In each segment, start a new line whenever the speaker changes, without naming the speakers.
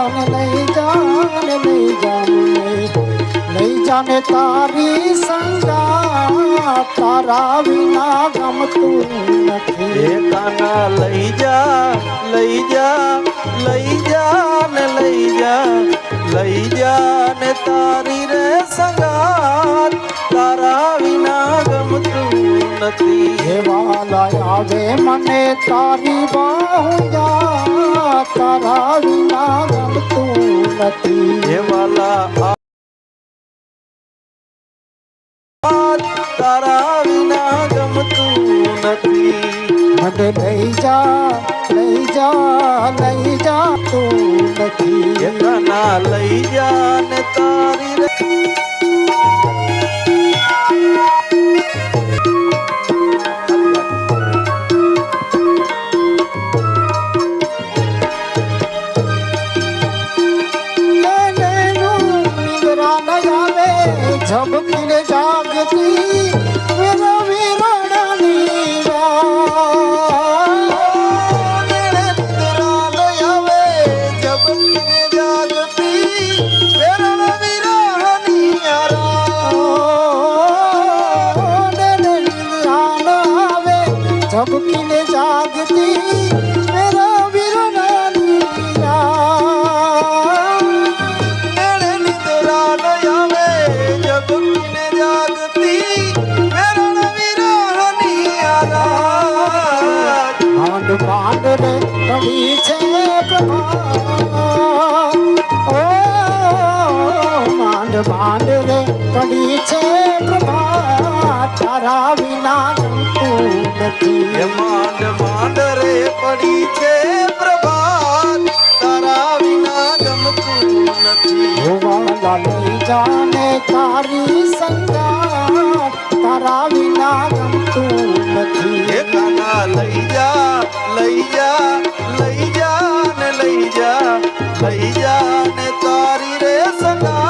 जान नहीं जान नहीं जान नहीं जाने
तारी संगा तारा बिना गम तू काना लई जा लई जा लई जान लई जा लई जान तारी रे संगा तारा
बिना गम तू नती हे वाला आवे मने तारी बाहुया। નથી
હે વાલા તારા વિના ગમતું નથી.
મને લઈ જા લઈ જા લઈ જા તું નથી.
એના લઈ જા ને
ઝબકીને જાગતી વેરા વેરાડાની રાત.
એને નિદ્રા લઈ આવે જબકીને જાગતી વેરણ વિરહની આરા
માંડ માંડ રે કડી છે પ્રભા ઓ માંડ માંડ રે કડી છે પ્રભા તારા વિના ગમતું
એ માંડ માંડ રે પડી છે પ્રભાત. તારા વિના ગમતું નથી.
હોવાલા લઈ જાને તારી સંગા તારા વિના ગમતું નથી.
એ કાના લઈ જા લઈ જા લઈ જા ને લઈ જા. લઈ જા ને તારી રે સંગાત.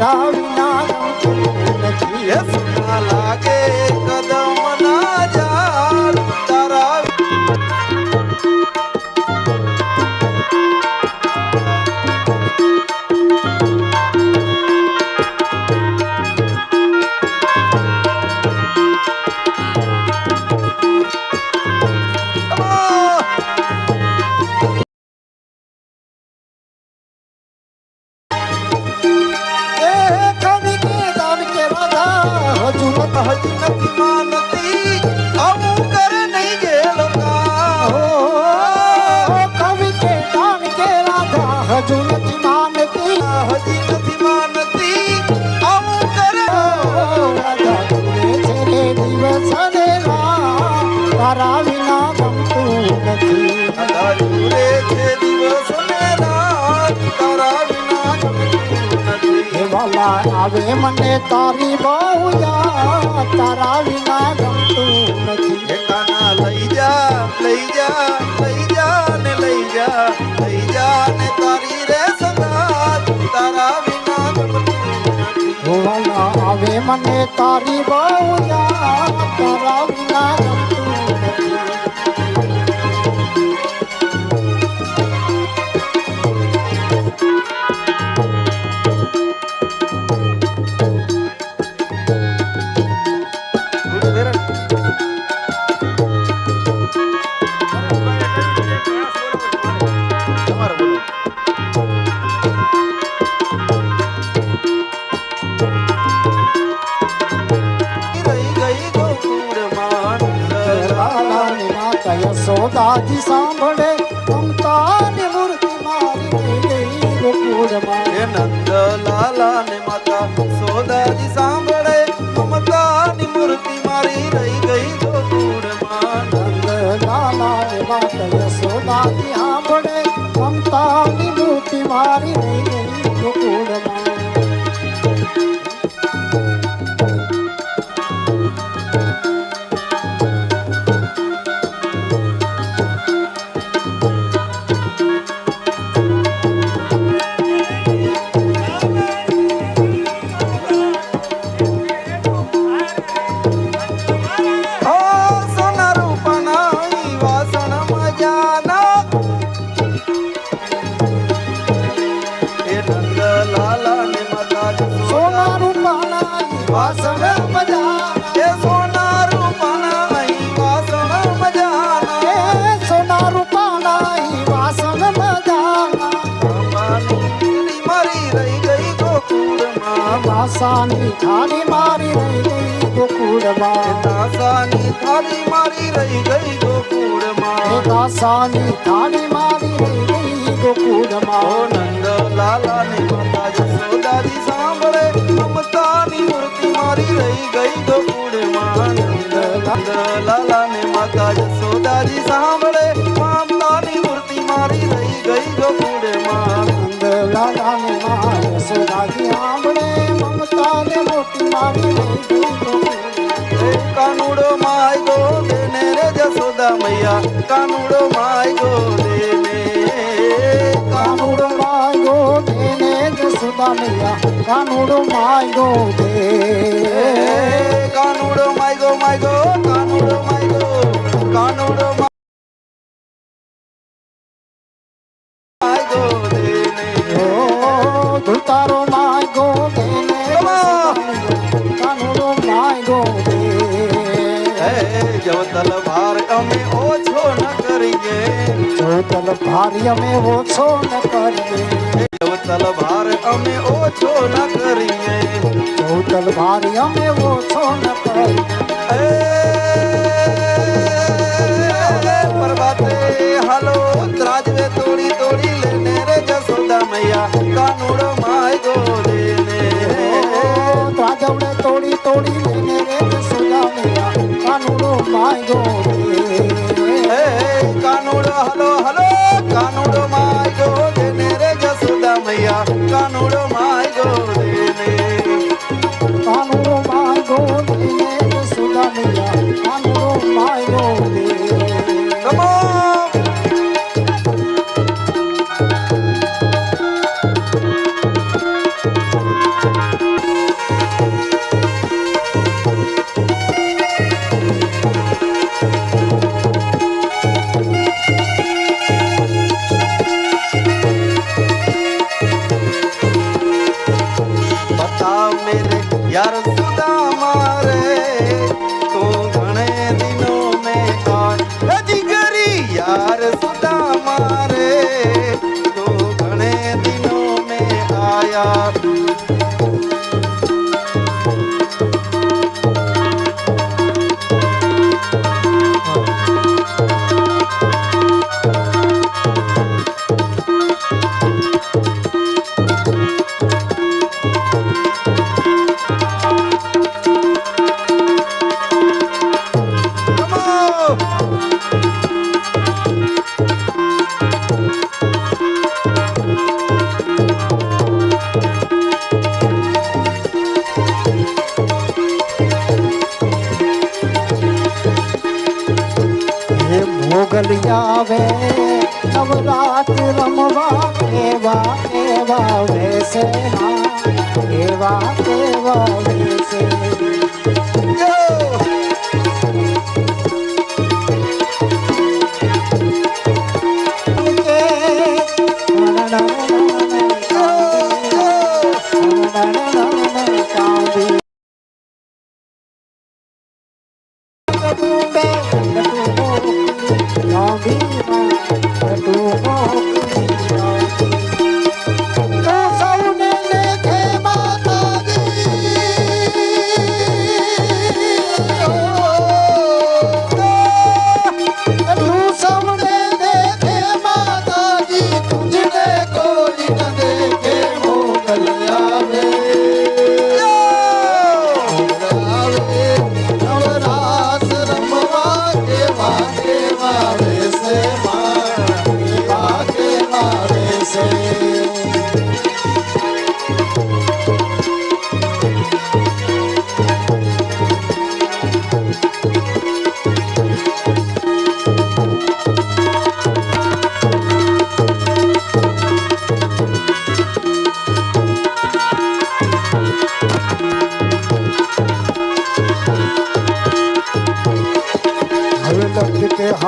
તારા વિના નથી.
લાગે
આવે
મને તારી બહુ યાદ. તારા વિના ગમતું નથી.
કાના લઈ જા લઈ જા લઈ જા ને લઈ જા લઈ જા ને તારી રે સંગાત તારા વિના ગમતું નથી.
આવે મને તારી બહુ યાદ. તારા યશોદાજી સાંભળે વાસાની થાળી મારી રહી ગઈ ગોકુળમાં.
દાસાની થાળી મારી રહી ગઈ ગોકુળમાં.
દાસાની થાળી મારી રહી ગઈ ગોકુળમાં.
નંદ લાલા નંદ
લાલાને માં યશોદાજી આંબળે મમતાને મોટી મારી
કાનુડો માય ગો દેને રે જસોદા મૈયા કાનુડો માય ગો દેને
કાનુડો માયગો દેને જસોદા મૈયા કાનુડો માયગો દે
કાનુડો માય ગો માય ગો કાનુડો માય ગો. કાનુડો चौतल भार वो
छो न करिए। चौतल भार वो छो न
करिए। चौतल भार वो छो न करिए। परवाते हलो राज में तोड़ी तोड़ी लेने रे
जसोदा मैया कानूड़ो माय गो
लेने राज में तोड़ी तोड़ी लेने रे जसोदा मैया कानूड़ो माय गो लेने volver.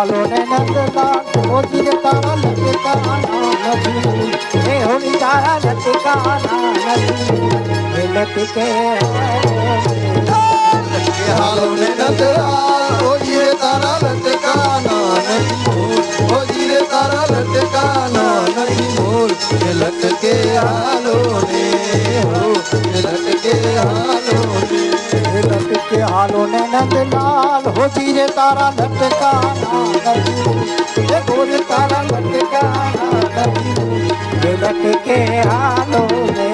الو نندتا او جي تارا ليتتا نندو جو بو
اي هوني تارا نتي
کا نا
نتي ليت کي او سگه حال نندتا او جي तारा लटकाना ये गोरे तारा लटकाना गली ये लटके हालो ने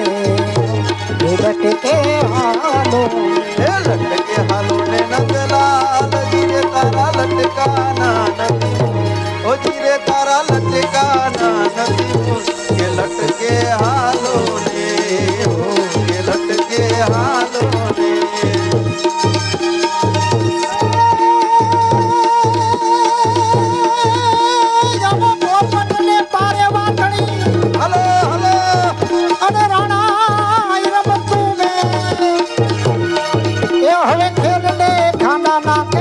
ये लटके हालो ये लटके हालो ने नजर I'm na.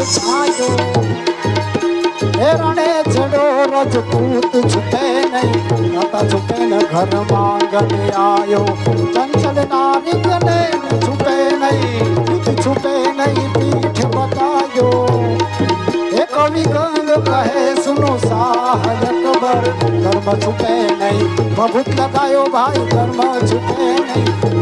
બાદલ છાયો હે રણે ચડો રજપૂત છુપે નહીં. માતા છુપે ને ઘર માંગને આયો. ચંચલ નારી ગને છુપે નહીં. છુપે નહીં, પીઠ બતાયો. હે કવિ ગંગ કહે, સુનો સાહય કબર કર્મ છુપે નહીં. બબૂત લગાયો ભાઈ કર્મ છુપે નહીં.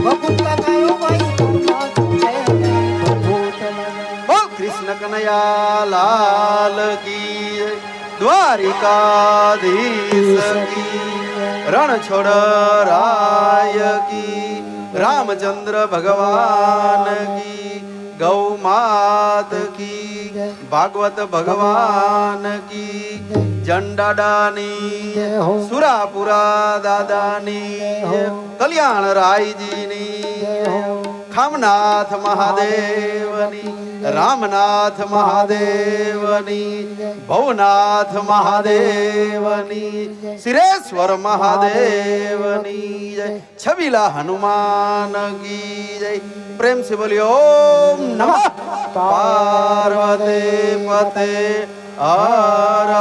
કૃષ્ણ કનૈયા લાલ કી જય. દ્વારિકાધીશ કી રણ છોડ રાય કી રામચંદ્ર ભગવાન કી ગૌ માત કી ભાગવત ભગવાન કી જંડાડાની
જય હો.
સુરાપુરા દાદાની
જય હો.
કલ્યાણ રાયજીની
જય હો.
ખામનાથ મહાદેવની રામનાથ મહાદેવની, ભવનાથ મહાદેવની, શિરેશ્વર મહાદેવની જય, છબીલા હનુમાન કી જય. પ્રેમ से બોલ્યો, ઓમ નમઃ. પાર્વતી પતે, હર